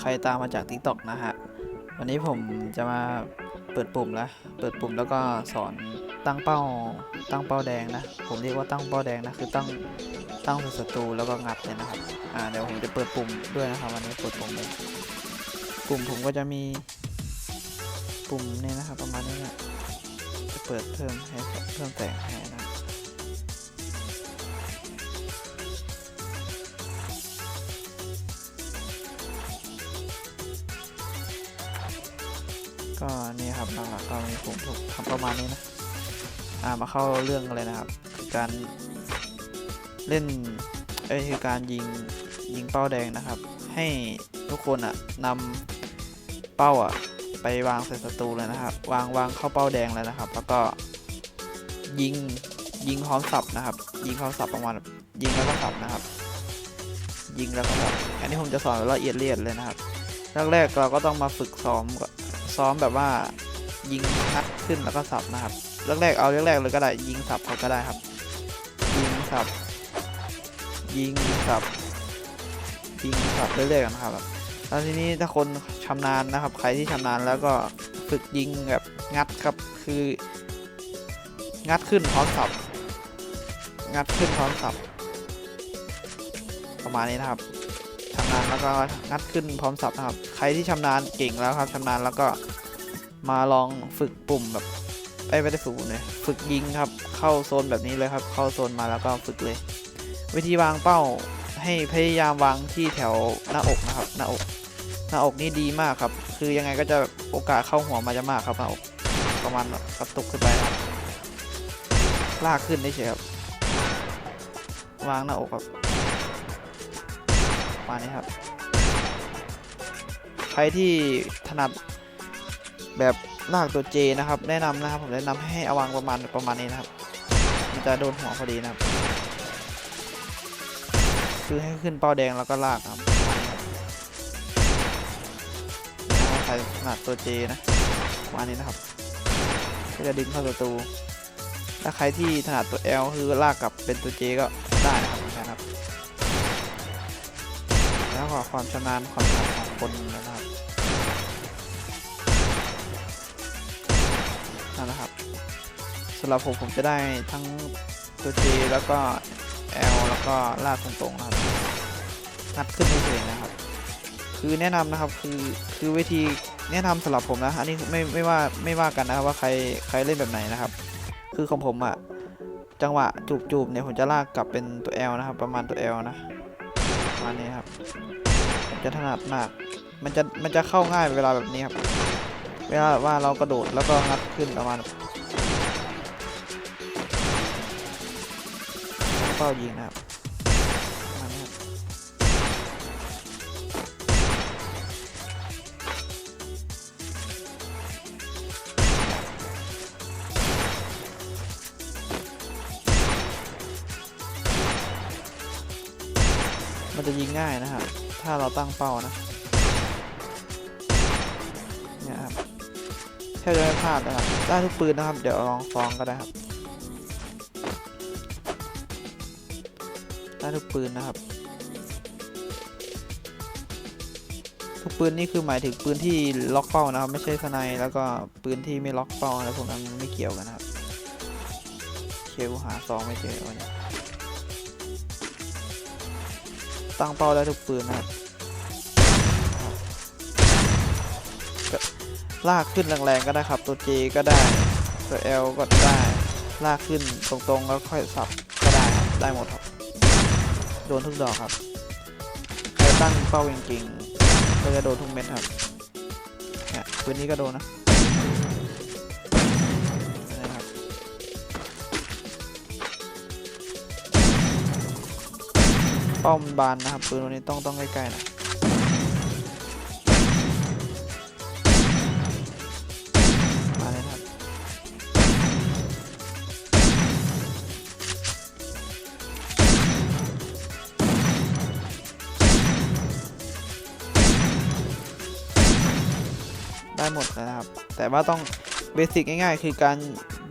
ใครตามมาจาก t ิ k t o k นะฮะ วันนี้ผมจะมาเปิดปุ่มแล้วเปิดปุ่มแล้วก็สอนตั้งเป้า ตั้งเป้าแดงนะ ผมเรียกว่าตั้งเป้าแดงนะ คือตั้ง ตั้งศัตรูแล้วก็งัดเลยนะครับ อ่า เดี๋ยวผมจะเปิดปุ่มด้วยนะครับวันนี้เปิดปุ่มเลยปุ่มผมก็จะมีปุ่มนี่นะครับประมาณนี้นะจะเปิดเพิ่มให้เพิ่มแต่งให้นะ ก็นี่ครับก็มีผมถูกทำประมาณนี้นะอ่ามาเข้าเรื่องเลยนะครับ การเล่นเอ้ยคือการยิงยิงเป้าแดงนะครับ ให้ทุกคนอะนำเป้าอะไปวางใส่ศัตรูเลยนะครับ วางวางเข้าเป้าแดงเลยนะครับ แล้วก็ยิงยิงพร้อมสับนะครับ ยิงพร้อมสับประมาณยิงแล้วก็สับนะครับ ยิงแล้วก็สับอันนี้ผมจะสอนละเอียดละเอียดเลยนะครับแรกๆเราก็ต้องมาฝึกซ้อมก่อน ซ้อมแบบว่ายิงนัดขึ้นแล้วก็สับนะครับแรกๆเอาแรกๆเลยก็ได้ยิงสับเขาก็ได้ครับ ยิงสับ ยิงสับยิงสับเรื่อยๆกันครับแล้วทีนี้ถ้าคนชำนาญนะครับ ใครที่ชำนาญแล้วก็ฝึกยิงแบบงัดครับคือ งัดขึ้นพร้อมสับ งัดขึ้นพร้อมสับ ประมาณนี้นะครับ ชำนาญแล้วก็งัดขึ้นพร้อมสับนะครับ ใครที่ชำนาญเก่งแล้วครับชำนาญแล้วก็มาลองฝึกปุ่มแบบไปไม่ได้ฝึกปุ่มเลยฝึกยิงครับ เข้าโซนแบบนี้เลยครับ เข้าโซนมาแล้วก็ฝึกเลย วิธีวางเป้าให้พยายามวางที่แถวหน้าอกนะครับ หน้าอก หน้าอกนี่ดีมากครับ คือยังไงก็จะโอกาสเข้าหัวมาจะมากครับหน้าอกประมาณกระตุกขึ้นไปครับลากขึ้นได้เฉยครับ วางหน้าอกครับ ประมาณนี้ครับ ใครที่ถนัดแบบลากตัว J นะครับ แนะนำนะครับ ผมแนะนำให้อวางประมาณประมาณนี้นะครับ มันจะโดนหัวพอดีนะครับ คือให้ขึ้นเป้าแดงแล้วก็ลากครับประมาณนี้ครับใครถนัดตัว J นะประมาณนี้นะครับก็จะดึงเข้าประตูถ้าใครที่ถนัดตัว L คือลากกลับเป็นตัว J ก็ได้นะครับ เหมือนกันครับแล้วก็ความชำนาญความถนัดของคนนะครับนั่นนะครับสำหรับผมผมจะได้ทั้งตัว J แล้วก็ L แล้วก็ลากตรงๆนะครับงัดขึ้นเฉยๆนะครับ คือแนะนำนะครับคือคือวิธีแนะนำสำหรับผมนะอันนี้ไม่ไม่ว่าไม่ว่ากันนะครับว่าใครใครเล่นแบบไหนนะครับ คือของผมอะจังหวะจูบๆเนี่ยผมจะลากกลับเป็นตัว L นะครับ ประมาณตัว L นะ มาณนี้ครับผมจะถนัดมาก มันจะมันจะเข้าง่ายเวลาแบบนี้ครับ เวลาว่าเรากระโดดแล้วก็งัดขึ้นประมาณเป้ายิงนะครับ ยิงง่ายนะครับ ถ้าเราตั้งเป้านะเนี่ยครับแทบจะไม่พลาดนะครับ ได้ทุกปืนนะครับ เดี๋ยวลองฟองก็ได้ครับ ได้ทุกปืนนะครับ ทุกปืนนี่คือหมายถึงปืนที่ล็อกเป้านะครับ ไม่ใช่สไนแล้วก็ปืนที่ไม่ล็อกเป้าอะไรพวกนั้นไม่เกี่ยวกันนะครับ เคลหาซองไม่เจอวันนี้ ตั้งเป้าได้ทุกปืนนะครับลากขึ้นแรงๆก็ได้ครับ ตัว J ก็ได้ ตัว L ก็ได้ ลากขึ้นตรงๆแล้วค่อยสับก็ได้ครับได้หมดครับ โดนทุกดอกครับใครตั้งเป้าจริงๆก็จะโดนทุกเม็ดครับเนี่ยปืนนี้ก็โดนนะ ป้ามันบานนะครับปืนวันนี้ต้องต้องใกล้ๆนะมาเลยครับได้หมดเลยนะครับ แต่ว่าต้องเบสิกง่ายๆ คือการ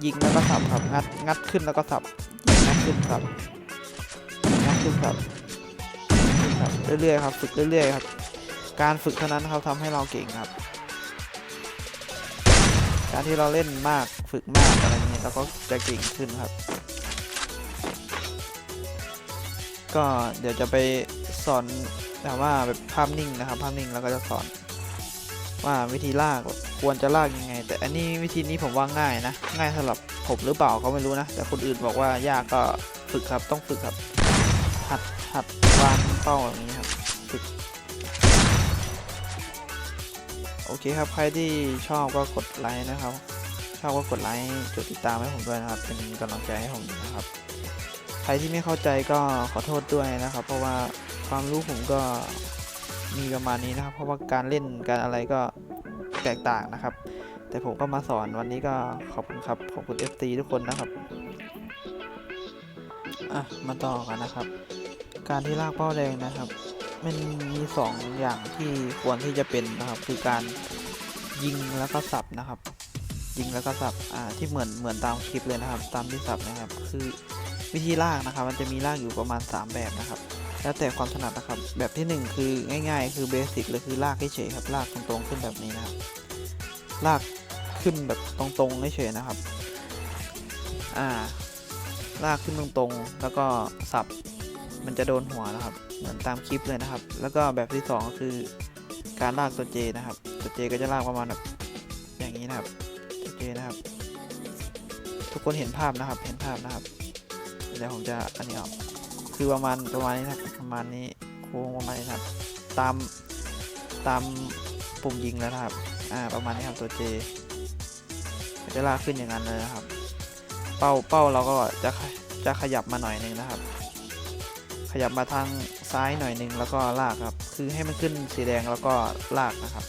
ยิงแล้วก็สับครับ งัดงัดขึ้นแล้วก็สับยิงงัดขึ้นสับงัดขึ้นสับ งัดขึ้นสับเรื่อยๆครับฝึกเรื่อยๆครับ การฝึกเท่านั้นครับทำให้เราเก่งครับ การที่เราเล่นมากฝึกมากอะไรเงี้ยเราก็จะเก่งขึ้นครับ ก็เดี๋ยวจะไปสอนแบบว่าแบบภาพนิ่งนะครับ ภาพนิ่งแล้วก็จะสอนว่าวิธีลากควรจะลากยังไง แต่อันนี้วิธีนี้ผมว่าง่ายนะ ง่ายสำหรับผมหรือเปล่าก็ไม่รู้นะ แต่คนอื่นบอกว่ายากก็ฝึกครับต้องฝึกครับหัด หัดวางเป้าแบบนี้ครับฝึกโอเคครับใครที่ชอบก็กดไลค์นะครับชอบก็กดไลค์กดติดตามให้ผมด้วยนะครับ เป็นกำลังใจให้ผมนะครับ ใครที่ไม่เข้าใจก็ขอโทษด้วยนะครับ เพราะว่าความรู้ผมก็มีประมาณนี้นะครับ เพราะว่าการเล่นการอะไรก็แตกต่างนะครับ แต่ผมก็มาสอนวันนี้ก็ขอบคุณครับขอบคุณ FT ทุกคนนะครับอะมาต่อกันนะครับ การที่ลากเป้าแดงนะครับ มันมีสองอย่างที่ควรที่จะเป็นนะครับ คือการยิงแล้วก็สับนะครับ ยิงแล้วก็สับอ่าที่เหมือนเหมือนตามคลิปเลยนะครับ ตามที่สับนะครับ คือวิธีลากนะครับ มันจะมีลากอยู่ประมาณ 3 แบบนะครับ แล้วแต่ความถนัดนะครับ แบบที่ 1 คือง่ายๆ คือเบสิกเลยคือลากเฉยครับลากตรงๆขึ้นแบบนี้นะครับลากขึ้นแบบตรงๆเฉยนะครับ อ่า ลากขึ้นตรงๆ แล้วก็สับ มันจะโดนหัวนะครับ เหมือนตามคลิปเลยนะครับ แล้วก็แบบที่สองก็คือการลากตัวเจนะครับ ตัวเจก็จะลากประมาณแบบอย่างนี้นะครับ ตัวเจนะครับ ทุกคนเห็นภาพนะครับ เห็นภาพนะครับ เดี๋ยวผมจะอันนี้ออกคือประมาณประมาณนี้นะครับ ประมาณนี้โค้งประมาณนี้นะครับ ตามตามปุ่มยิงแล้วนะครับ อ่า ประมาณนี้ครับตัวเจจะลากขึ้นอย่างนั้นเลยนะครับ เป้าเป้าเราก็จะจะขยับมาหน่อยหนึงนะครับ ขยับมาทางซ้ายหน่อยหนึ่งแล้วก็ลากครับ คือให้มันขึ้นสีแดงแล้วก็ลากนะครับ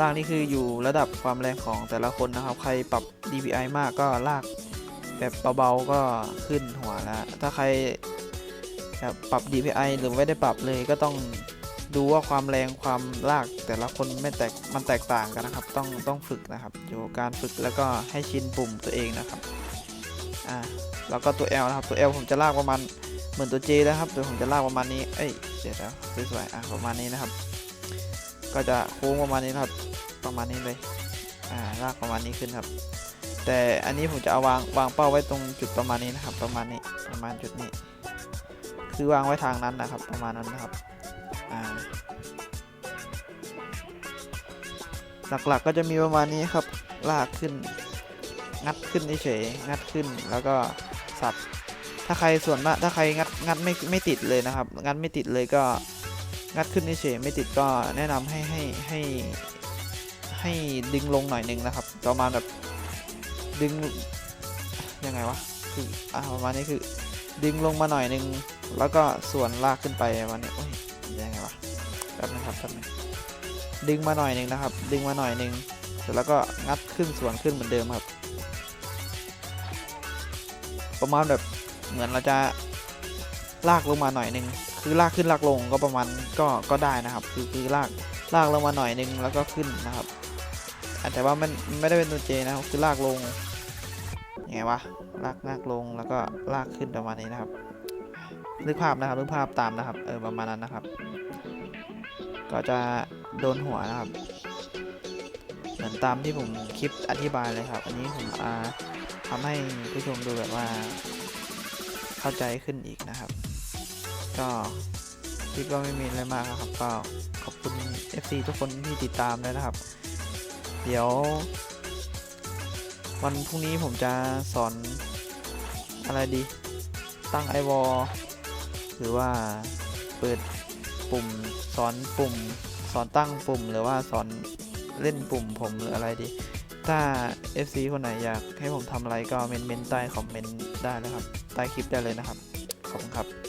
ลากนี่คืออยู่ระดับความแรงของแต่ละคนนะครับ ใครปรับ DPI มากก็ลากแบบเบาๆก็ขึ้นหัวแล้ว ถ้าใครปรับ DPI หรือไม่ได้ปรับเลยก็ต้องดูว่าความแรงความลากแต่ละคนไม่แตกมันแตกต่างกันนะครับ ต้องต้องฝึกนะครับ อยู่การฝึกแล้วก็ให้ชินปุ่มตัวเองนะครับ อ่าแล้วก็ตัว L นะครับตัว L ผมจะลากประมาณเหมือนตัว J นะครับ ตัวผมจะลากประมาณนี้ เอ้ยเดี๋ยวนะสวยๆอะประมาณนี้นะครับ ก็จะโค้งประมาณนี้นครับ ประมาณนี้เลย อ่า ลากประมาณนี้ขึ้นครับ แต่อันนี้ผมจะเอาวางวางเป้าไว้ตรงจุดประมาณนี้นะครับ ประมาณนี้ ประมาณจุดนี้ คือวางไว้ทางนั้นนะครับ ประมาณนั้นนะครับ อ่า หลักๆก็จะมีประมาณนี้ครับ ลากขึ้น งัดขึ้นเฉยงัดขึ้นแล้วก็สับ ถ้าใครส่วนมากถ้าใครงัดงัดไม่ไม่ติดเลยนะครับ งัดไม่ติดเลยก็งัดขึ้นเฉยไม่ติดก็แนะนำให้ให้ให้ให้ดึงลงหน่อยนึงนะครับประมาณแบบดึงยังไงวะคืออ่าประมาณนี้คือ ดึงลงมาหน่อยนึงแล้วก็ส่วนลากขึ้นไปประมาณนี้โอ้ยยังไงวะแป๊บนึงครับแป๊บนึงดึงมาหน่อยนึงนะครับ ดึงมาหน่อยนึงเสร็จแล้วก็งัดขึ้นส่วนขึ้นเหมือนเดิมครับ ประมาณแบบเหมือนเราจะลากลงมาหน่อยหนึงคือลากขึ้นลากลงก็ประมาณก็ก็ได้นะครับ คือคือลากลากลงมาหน่อยหนึงแล้วก็ขึ้นนะครับอะแต่ว่ามันมันไม่ได้เป็นตัวเจนะครับคือลากลงยังไงวะลากลากลงแล้วก็ลากขึ้นประมาณนี้นะครับนึกภาพนะครับนึกภาพตามนะครับเออประมาณนั้นนะครับ ก็จะโดนหัวนะครับ เหมือนตามที่ผมคลิปอธิบายเลยครับ อันนี้ผมอ่า ทำให้ผู้ชมดูแบบว่าเข้าใจขึ้นอีกนะครับ ก็คลิปก็ไม่มีอะไรมากครับก็ขอบคุณ FC ทุกคนที่ติดตามด้วยนะครับ เดี๋ยว วันพรุ่งนี้ผมจะสอนอะไรดี ตั้งไอวอลหรือว่าเปิดปุ่มสอนปุ่ม สอนตั้งปุ่ม หรือว่าสอนเล่นปุ่มผมหรืออะไรดี ถ้า FC คนไหนอยากให้ผมทำอะไรก็เมนเมนใต้คอมเมนต์ได้นะครับ ใต้คลิปได้เลยนะครับ ขอบคุณครับ